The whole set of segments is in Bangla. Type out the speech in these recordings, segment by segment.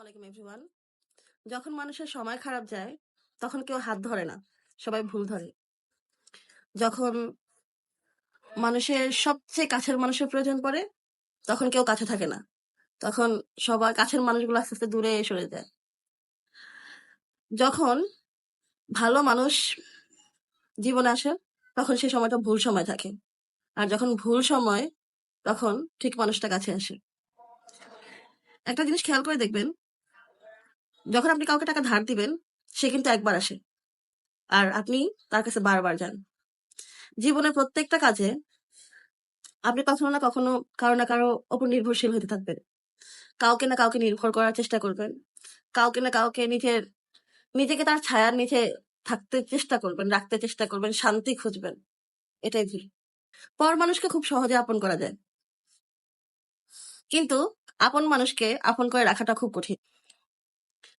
আলাইকুম এভরিওয়ান যখন মানুষের সময় খারাপ যায়, তখন কেউ হাত ধরে না, সবাই ভুল ধরে। যখন মানুষের সবচেয়ে কাছের মানুষের প্রয়োজন পড়ে, তখন কেউ কাছে থাকে না। তখন সবার কাছের মানুষগুলো আস্তে আস্তে দূরে সরে যায়। যখন ভালো মানুষ জীবনে আসে, তখন সেই সময়টা ভুল সময় থাকে। আর যখন ভুল সময়, তখন ঠিক মানুষটা কাছে আসে। একটা জিনিস খেয়াল করে দেখবেন যখন আপনি কাউকে টাকা ধার দিবেন, সে কিন্তু একবার আসে। আর আপনি তার কাছে বারবার যান। জীবনের প্রত্যেকটা কাজে আপনি কখনো না কখনো কারও না কারও ওপর নির্ভরশীল হতে থাকবেন। কাউকে না কাউকে নির্ভর করার চেষ্টা করবেন। কাউকে না কাউকে নিজের, নিজেকে তার ছায়ার নিচে থাকতে চেষ্টা করবেন, রাখতে চেষ্টা করবেন, শান্তি খুঁজবেন। এটাই ভুল। পর মানুষকে খুব সহজে আপন করা যায়। কিন্তু আপন মানুষকে আপন করে রাখাটা খুব কঠিন।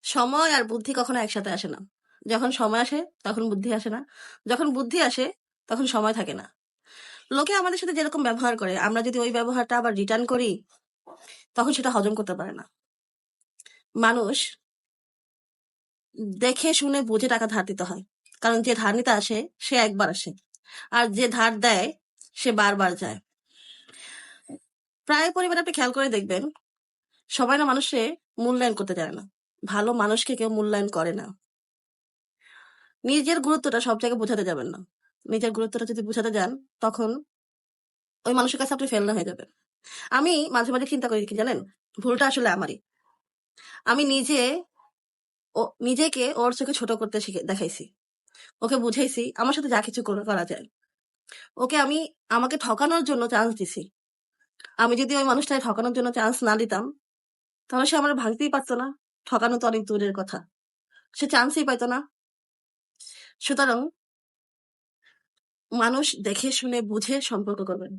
সময় আর বুদ্ধি কখনো একসাথে আসে না। যখন সময় আসে, তখন বুদ্ধি আসে না। যখন বুদ্ধি আসে, তখন সময় থাকে না। লোকে আমাদের সাথে যেরকম ব্যবহার করে, আমরা যদি ওই ব্যবহারটা আবার রিটার্ন করি, তখন সেটা হজম করতে পারে না। মানুষ দেখে, শুনে, বুঝে টাকা ধার দিতে হয়। কারণ যে ধার নিতে আসে, সে একবার আসে। আর যে ধার দেয়, সে বারবার যায়। প্রায় পরিবার আপনি খেয়াল করে দেখবেন, সবাই না মানুষে মূল্যায়ন করতে জানে না। ভালো মানুষকে কেউ মূল্যায়ন করে না। নিজের গুরুত্বটা সব জায়গায় বোঝাতে যাবেন না। নিজের গুরুত্বটা যদি বোঝাতে যান, তখন ওই মানুষের কাছে আপনি ফেলনা হয়ে যাবেন। আমি মাঝে মাঝে চিন্তা করি কি জানেন? ভুলটা আসলে আমারই। আমি নিজে ও, নিজেকে ওর চোখে ছোট করতে শিখে, দেখাইছি। ওকে বুঝাইছি, আমার সাথে যা কিছু করে- করা যায়। ওকে আমি, আমাকে ঠকানোর জন্য চান্স দিছি। আমি যদি ওই মানুষটাকে ঠকানোর জন্য চান্স না দিতাম, তাহলে সে আমার ভাঙতেই পারতো না। ঠকানো তো অনেক দূরের কথা। সে চান্সই পাইতো না। সুতরাং মানুষ দেখে, শুনে, বুঝে সম্পর্ক করবেন।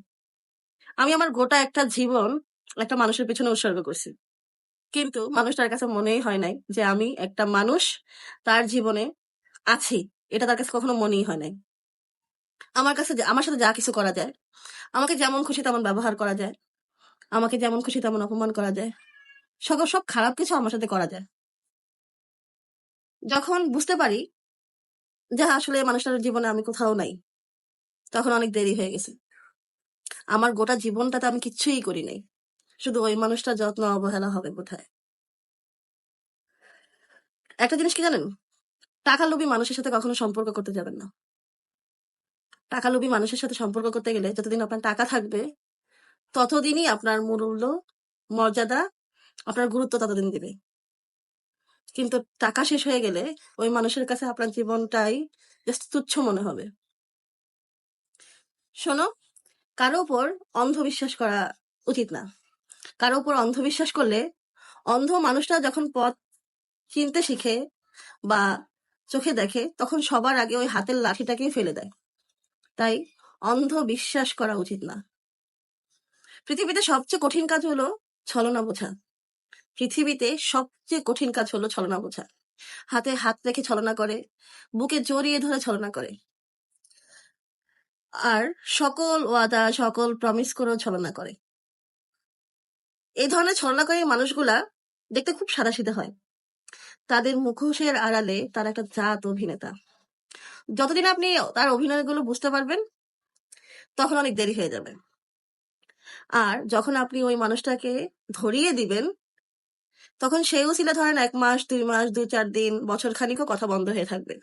আমি আমার গোটা একটা জীবন একটা মানুষের পেছনে উৎসর্গ করছি। কিন্তু মানুষটার কাছে মনেই হয় নাই যে আমি একটা মানুষ, তার জীবনে আছি। এটা তার কাছে কখনো মনেই হয় নাই। আমার কাছে আমার সাথে যা কিছু করা যায়, আমাকে যেমন খুশি তেমন ব্যবহার করা যায়। আমাকে যেমন খুশি তেমন অপমান করা যায়। সকল সব খারাপ কিছু আমার সাথে করা যায়। যখন বুঝতে পারি যে আসলে মানুষটার জীবনে আমি কোথাও নাই, তখন অনেক দেরি হয়ে গেছে। আমার গোটা জীবনটাতে আমি কিচ্ছুই করি নাই। শুধু ওই মানুষটার যত্ন অবহেলা হবে কোথায় একটা জিনিস কি জানেন? টাকা লোভী মানুষের সাথে কখনো সম্পর্ক করতে যাবেন না। টাকা লোভী মানুষের সাথে সম্পর্ক করতে গেলে যতদিন আপনার টাকা থাকবে, ততদিনই আপনার মূল্য, মর্যাদা আপনার গুরুত্ব ততদিন দিবে। কিন্তু টাকা শেষ হয়ে গেলে ওই মানুষের কাছে আপনার জীবনটাই জাস্ট তুচ্ছ মনে হবে। শোনো, কারও উপর অন্ধবিশ্বাস করা উচিত না। কারও উপর অন্ধবিশ্বাস করলে অন্ধ মানুষটা যখন পথ চিনতে শিখে বা চোখে দেখে, তখন সবার আগে ওই হাতের লাঠিটাকেই ফেলে দেয়। তাই অন্ধ বিশ্বাস করা উচিত না। পৃথিবীতে সবচেয়ে কঠিন কাজ হলো ছলনা বোঝা। পৃথিবীতে সবচেয়ে কঠিন কাজ হলো ছলনা বোঝা। হাতে হাত রেখে ছলনা করে, বুকে জড়িয়ে ধরে ছলনা করে। আর সকল ওয়াদা, সকল প্রমিস করেও ছলনা করে। এই ধরনের ছলনাকারী মানুষগুলা দেখতে খুব সাদাসিধে হয়। তাদের মুখোশের আড়ালে তার একটা জাত অভিনেতা। যতদিন আপনি তার অভিনয়গুলো বুঝতে পারবেন, তখন অনেক দেরি হয়ে যাবে। আর যখন আপনি ওই মানুষটাকে ধরিয়ে দিবেন তখন সেই উচিলে ধরেন এক মাস, দুই মাস দুই চার দিন, বছর খানিকও কথা বন্ধ হয়ে থাকবে।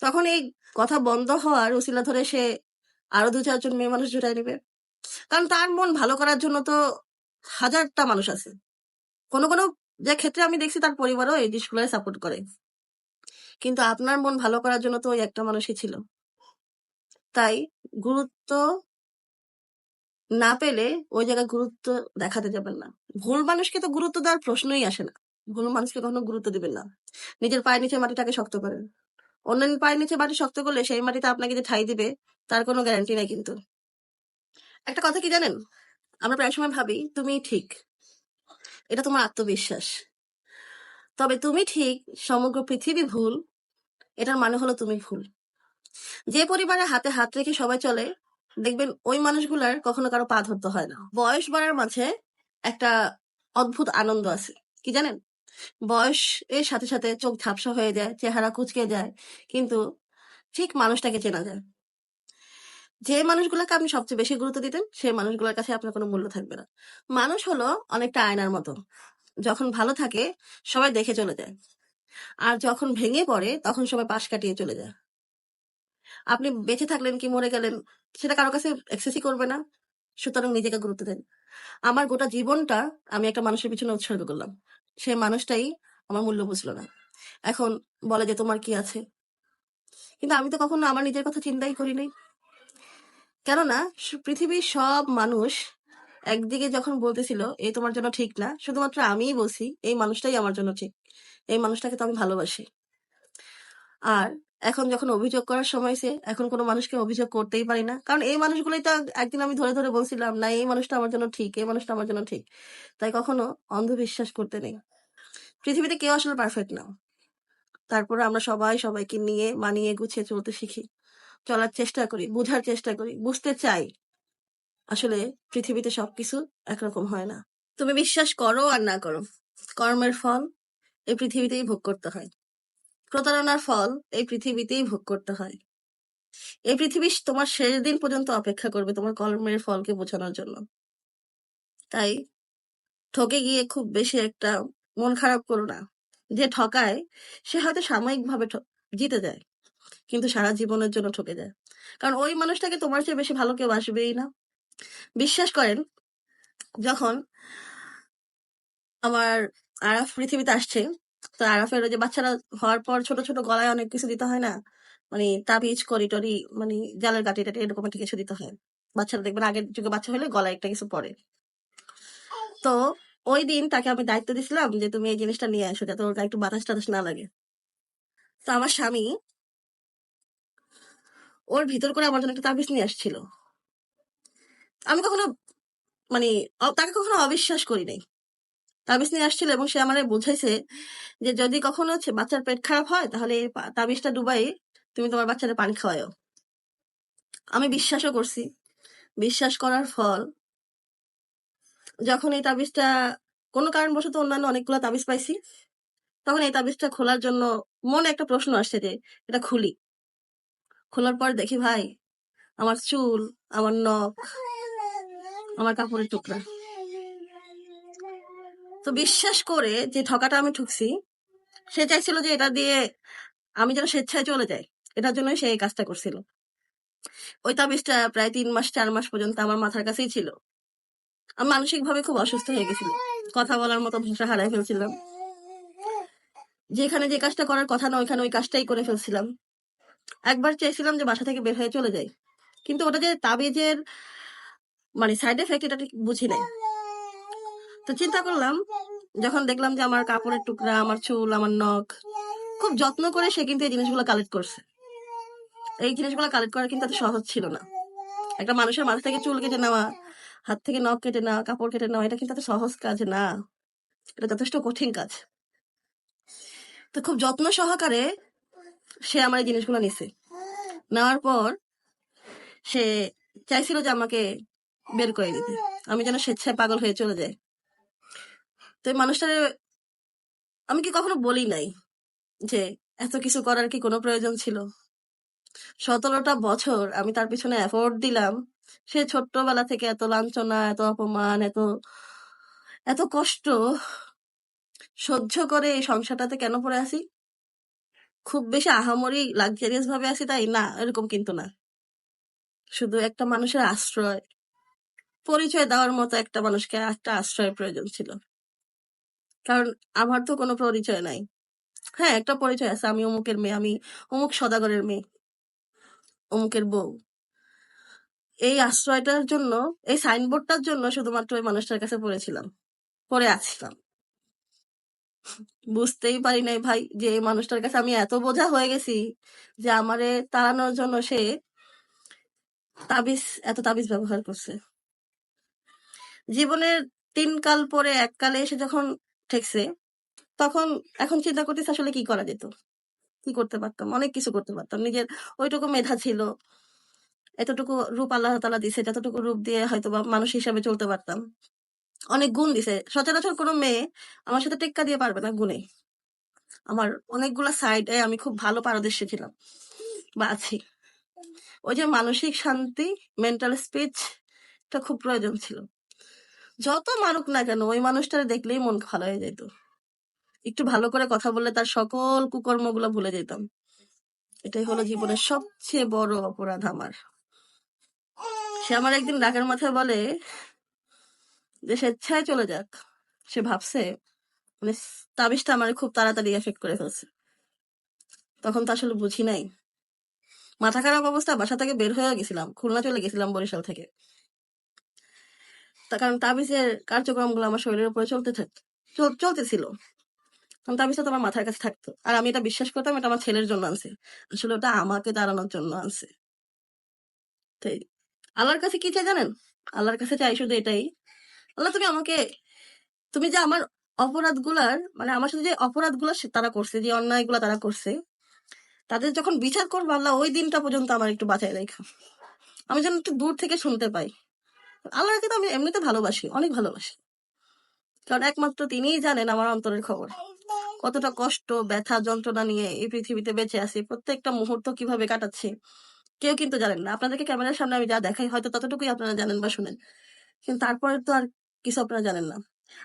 তখন এই কথা বন্ধ হওয়ার উচিলা ধরে সে আরও দু চারজন মেয়ে মানুষ জুটাই নেবে। কারণ তার মন ভালো করার জন্য তো হাজারটা মানুষ আছে। কোনো কোনো যে ক্ষেত্রে আমি দেখছি তার পরিবারও এই জিনিসগুলো সাপোর্ট করে। কিন্তু আপনার মন ভালো করার জন্য তো ওই একটা মানুষই ছিল। তাই গুরুত্ব না পেলে ওই জায়গায় গুরুত্ব দেখাতে যাবেন না। ভুল মানুষকে তো গুরুত্ব দেওয়ার প্রশ্নই আসে না। ভুল মানুষকে কখনো গুরুত্ব দিবেন না। নিজের পায়ের নিচে মাটিটাকে শক্ত করেন। অন্যান্য পায়ের নিচে মাটি শক্ত করলে সেই মাটিতে আপনাকে যে ঠাই দিবে, তার কোনো গ্যারান্টি নাই কিন্তু। একটা কথা কি জানেন? আমরা প্রায় সময় ভাবি, তুমি ঠিক। এটা তোমার আত্মবিশ্বাস। তবে তুমি ঠিক, সমগ্র পৃথিবী ভুল। এটার মানে হলো তুমি ভুল। যে পরিবারে হাতে হাত রেখে সবাই চলে দেখবেন ওই মানুষগুলার কখনো কারও পা ধরতে হয় না। বয়স বাড়ার মাঝে একটা অদ্ভুত আনন্দ আছে। কি জানেন? বয়স এর সাথে সাথে চোখ ঝাপসা হয়ে যায়, চেহারা কুচকে যায়, কিন্তু ঠিক মানুষটাকে চেনা যায়। যে মানুষগুলোকে আপনি সবচেয়ে বেশি গুরুত্ব দিতেন, সেই মানুষগুলোর কাছে আপনার কোনো মূল্য থাকবে না। মানুষ হলো অনেকটা আয়নার মতো। যখন ভালো থাকে, সবাই দেখে চলে যায়। আর যখন ভেঙে পড়ে, তখন সবাই পাশ কাটিয়ে চলে যায়। আপনি বেঁচে থাকলেন কি মরে গেলেন, সেটা কারও কাছে এক্সেসই করবে না। সুতরাং নিজেকে গুরুত্ব দেন। আমার গোটা জীবনটা আমি একটা মানুষের পিছনে উৎসর্গ করলাম। সে মানুষটাই আমার মূল্য বুঝলো না। এখন বলে যে, তোমার কি আছে? কিন্তু আমি তো কখনো আমার নিজের কথা চিন্তাই করি করিনি কেননা পৃথিবীর সব মানুষ একদিকে যখন বলতেছিল, এই তোমার জন্য ঠিক না, শুধুমাত্র আমিই বলছি, এই মানুষটাই আমার জন্য ঠিক। এই মানুষটাকে তো আমি ভালোবাসি। আর এখন যখন অভিযোগ করার সময় এসে এখন কোনো মানুষকে অভিযোগ করতেই পারি না। কারণ এই মানুষগুলোই তো একদিন আমি ধরে ধরে বলছিলাম, না, এই মানুষটা আমার জন্য ঠিক, এই মানুষটা আমার জন্য ঠিক। তাই কখনো অন্ধবিশ্বাস করতে নেই। পৃথিবীতে কেউ আসলে পারফেক্ট না। তারপরে আমরা সবাই সবাইকে নিয়ে মানিয়ে গুছিয়ে চলতে শিখি, চলার চেষ্টা করি, বোঝার চেষ্টা করি, বুঝতে চাই। আসলে পৃথিবীতে সবকিছু একরকম হয় না। তুমি বিশ্বাস করো আর না করো, কর্মের ফল এই পৃথিবীতেই ভোগ করতে হয়। প্রতারণার ফল এই পৃথিবীতেই ভোগ করতে হয়। এই পৃথিবী তোমার শেষ দিন পর্যন্ত অপেক্ষা করবে তোমার কর্মের ফলকে বোঝানোর জন্য। তাই ঠকে গিয়ে খুব বেশি একটা মন খারাপ করো না। যে ঠকায়, সে হয়তো সাময়িকভাবে জিতে যায়, কিন্তু সারা জীবনের জন্য ঠকে যায়। কারণ ওই মানুষটাকে তোমার চেয়ে বেশি ভালো কেউ আসবেই না। বিশ্বাস করেন, যখন আমার আরাফ পৃথিবীতে আসছে তো আরাফের ওই যে বাচ্চারা হওয়ার পর ছোট ছোট গলায় অনেক কিছু দিতে হয় না? মানে তাবিজ করি টরি মানে জালের কাটি টাটি এরকম একটা কিছু দিতে হয়। বাচ্চারা দেখবেন আগের যুগে বাচ্চা হলে গলায় একটা কিছু পরে। তো ওই দিন তাকে আমি দায়িত্ব দিছিলাম যে, তুমি এই জিনিসটা নিয়ে আসো যাতে ওর একটু বাতাস টাতাস না লাগে। তো আমার স্বামী ওর ভিতর করে আমার জন্য একটা তাবিজ নিয়ে আসছিল। আমি কখনো মানে তাকে কখনো অবিশ্বাস করি নাই। তাবিজ নিয়ে আসছিল এবং সে আমার বুঝাইছে যে যদি কখনো হচ্ছে বাচ্চার পেট খারাপ হয়, তাহলে তাবিজটা ডুবাই তুমি তোমার বাচ্চারে পানি খাওয়াও আমি বিশ্বাসও করছি। বিশ্বাস করার ফল যখন এই তাবিজটা, কোনো কারণবশত অন্যান্য অনেকগুলো তাবিজ পাইছি, তখন এই তাবিজটা খোলার জন্য মনে একটা প্রশ্ন আসছে যে এটা খুলি। খোলার পর দেখি ভাই, আমার চুল, আমার নখ, আমার কাপড়ের টুকরা। তো বিশ্বাস করে যে ঠকাটা আমি ঠুকছি, সে চাইছিল যে এটা দিয়ে আমি যেন স্বেচ্ছায় চলে যাই। এটার জন্য সে এই কাজটা করছিল। ওই তাবিজটা প্রায় তিন মাস, চার মাস পর্যন্ত আমার মাথার কাছেই ছিল। আমি মানসিক ভাবে খুব অসুস্থ হয়ে গেছিল কথা বলার মতো ভাষা হারাই ফেলছিলাম। যেখানে যে কাজটা করার কথা না, ওইখানে ওই কাজটাই করে ফেলছিলাম। একবার চেয়েছিলাম যে বাসা থেকে বের হয়ে চলে যাই। কিন্তু ওটা যে তাবিজের মানে সাইড এফেক্ট, এটা বুঝি নাই। তো চিন্তা করলাম, যখন দেখলাম যে আমার কাপড়ের টুকরা, আমার চুল, আমার নখ, খুব যত্ন করে সে কিন্তু এই জিনিসগুলো কালেক্ট করছে। এই জিনিসগুলো কালেক্ট করা কিন্তু এত সহজ ছিল না। একটা মানুষের মাথা থেকে চুল কেটে নেওয়া, হাত থেকে নখ কেটে নেওয়া, কাপড় কেটে নেওয়া, এটা কিন্তু এত সহজ কাজ না। এটা যথেষ্ট কঠিন কাজ। তো খুব যত্ন সহকারে সে আমার এই জিনিসগুলো নিছে। নেওয়ার পর সে চাইছিল যে আমাকে বের করে দিতে। আমি যেন স্বেচ্ছায় পাগল হয়ে চলে যাই। তো এই মানুষটারে আমি কি কখনো বলি নাই যে এত কিছু করার কি কোনো প্রয়োজন ছিল? সতেরোটা বছর আমি তার পিছনে এফোর্ট দিলাম। সে ছোট্টবেলা থেকে এত লাঞ্ছনা, এত অপমান, এত এত কষ্ট সহ্য করে এই সংসারটাতে কেন পড়ে আছি? খুব বেশি আহামরি লাক্সারিয়াস ভাবে আছি তাই? না, এরকম কিন্তু না। শুধু একটা মানুষের আশ্রয়, পরিচয় দেওয়ার মতো একটা মানুষকে একটা আশ্রয়ের প্রয়োজন ছিল। কারণ আমার তো কোনো পরিচয় নাই। হ্যাঁ একটা পরিচয় আছে, আমি অমুকের মেয়ে, আমি অমুক সদাগরের মেয়ে, অমুকের বউ। এই আশ্রয়টার জন্য, এই সাইনবোর্ডটার জন্য শুধুমাত্র ওই মানুষটার কাছে পড়েছিলাম, পড়ে আসছিলাম। বুঝতেই পারি নাই ভাই যে এই মানুষটার কাছে আমি এত বোঝা হয়ে গেছি যে আমারে তাড়ানোর জন্য সে তাবিজ, এত তাবিজ ব্যবহার করছে। জীবনের তিন কাল পরে, এক কালে এসে যখন ঠেকছে তখন, এখন চিন্তা করতেছে আসলে কি করা যেত? কি করতে পারতাম? অনেক কিছু করতে পারতাম। নিজের ওইটুকু মেধা ছিল। এতটুকু রূপ আল্লাহ তালা দিছে, যতটুকু রূপ দিয়ে হয়তো বা মানুষ হিসাবে চলতে পারতাম। অনেক গুণ দিছে। সচরাচর কোনো মেয়ে আমার সাথে টেক্কা দিয়ে পারবে না গুণে। আমার অনেকগুলা সাইডে আমি খুব ভালো পারদর্শী ছিলাম বা আছি। ওই যে মানসিক শান্তি মেন্টাল স্পিচ টা খুব প্রয়োজন ছিল। যত মারুক না কেন, ওই মানুষটারে দেখলেই মন ভালো হয়ে যেত একটু ভালো করে কথা বললে তার সকল কুকর্মগুলো ভুলে যেতাম এটাই হলো জীবনের সবচেয়ে বড় অপরাধ আমার। সে আমার একদিন ডাকের মাথায় বলে, যে স্বেচ্ছায় চলে যাক। সে ভাবছে মানে তাবিজটা আমার খুব তাড়াতাড়ি এফেক্ট করে ফেলছে। তখন তো আসলে বুঝি নাই। মাথা খারাপ অবস্থা, বাসা থেকে বের হয়ে গেছিলাম। খুলনা চলে গেছিলাম বরিশাল থেকে। কারণ তাবিজের কার্যক্রমগুলো আমার শরীরের উপরে চলতে থাক, চল- চলতেছিল। কারণ তাবিজটা তো আমার মাথার কাছে থাকতো। আর আমি এটা বিশ্বাস করতাম, এটা আমার ছেলের জন্য আনছে। আসলে ওটা আমাকে দাঁড়ানোর জন্য আনছে। তাই, আল্লাহর কাছে কি চাই জানেন? আল্লাহর কাছে চাই শুধু এটাই। আল্লাহ, তুমি আমাকে, তুমি যে আমার অপরাধগুলার মানে আমার সাথে যে অপরাধগুলো সে- তারা করছে, যে অন্যায়গুলো তারা করছে, তাদের যখন বিচার করব আল্লাহ, ওই দিনটা পর্যন্ত আমার একটু বাঁচাই রেখো। আমি যেন একটু দূর থেকে শুনতে পাই। আল্লাহকে তো আমি এমনিতে ভালোবাসি, অনেক ভালোবাসি। কারণ একমাত্র তিনিই জানেন আমার অন্তরের খবর। কতটা কষ্ট, ব্যথা, যন্ত্রণা নিয়ে এই পৃথিবীতে বেঁচে আছি, প্রত্যেকটা মুহূর্ত কীভাবে কাটাচ্ছি, কেউ কিন্তু জানেন না। আপনাদেরকে ক্যামেরার সামনে আমি যা দেখাই, হয়তো ততটুকুই আপনারা জানেন বা শুনেন। কিন্তু তারপরে তো আর কিছু আপনারা জানেন না।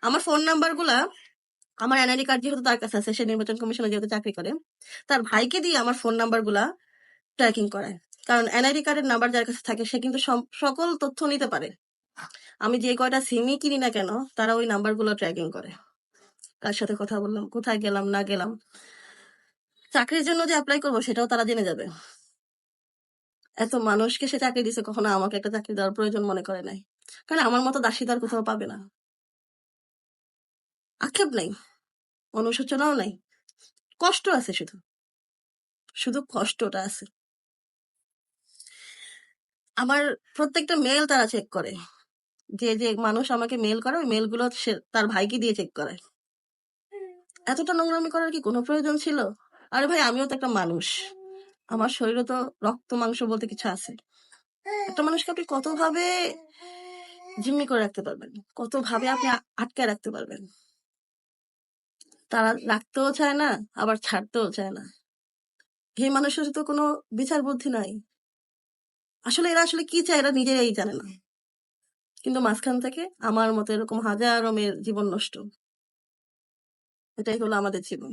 আমার ফোন নাম্বারগুলা, আমার এনআইডি কার্ড যেহেতু তার কাছে আছে, সে নির্বাচন কমিশনে যেহেতু চাকরি করে, তার ভাইকে দিয়ে আমার ফোন নাম্বারগুলা ট্র্যাকিং করায়। কারণ এনআইডি কার্ডের নাম্বার যার কাছে থাকে, সে কিন্তু সকল তথ্য নিতে পারে। আমি যে কয়টা সিমই কিনি না কেন, তারা ওই নাম্বারগুলো ট্র্যাকিং করে। কার সাথে কথা বললাম, কোথায় গেলাম, না গেলাম। চাকরির জন্য যে অ্যাপ্লাই করব, সেটাও তারা জেনে যাবে। এত মানুষকে সে চাকরি দিছে, কখনো আমাকে একটা চাকরি দেওয়ার প্রয়োজন মনে করে নাই। কারণ আমার মতো দাসিদার কোথাও পাবে না। আক্ষেপ নাই, অনুশোচনাও নাই, কষ্ট আছে শুধু। শুধু কষ্টটা আছে। আমার প্রত্যেকটা মেল তারা চেক করে। যে যে মানুষ আমাকে মেল করে, ওই মেলগুলো সে, তার ভাইকে দিয়ে চেক করে। এতটা নোংরামি করার কি কোনো প্রয়োজন ছিল? আরে ভাই, আমিও তো একটা মানুষ। আমার শরীরে তো রক্ত, মাংস বলতে কিছু আছে। একটা মানুষকে আপনি কতভাবে জিম্মি করে রাখতে পারবেন? কতভাবে আপনি আ- আটকায় রাখতে পারবেন? তারা রাখতেও চায় না, আবার ছাড়তেও চায় না। এই মানুষের তো কোনো বিচার বুদ্ধি নাই। আসলে এরা আসলে কি চায়, এরা নিজেরাই জানে না। কিন্তু মাঝখান থেকে আমার মতো এরকম হাজারো মেয়ের জীবন নষ্ট। এটাই হলো আমাদের জীবন।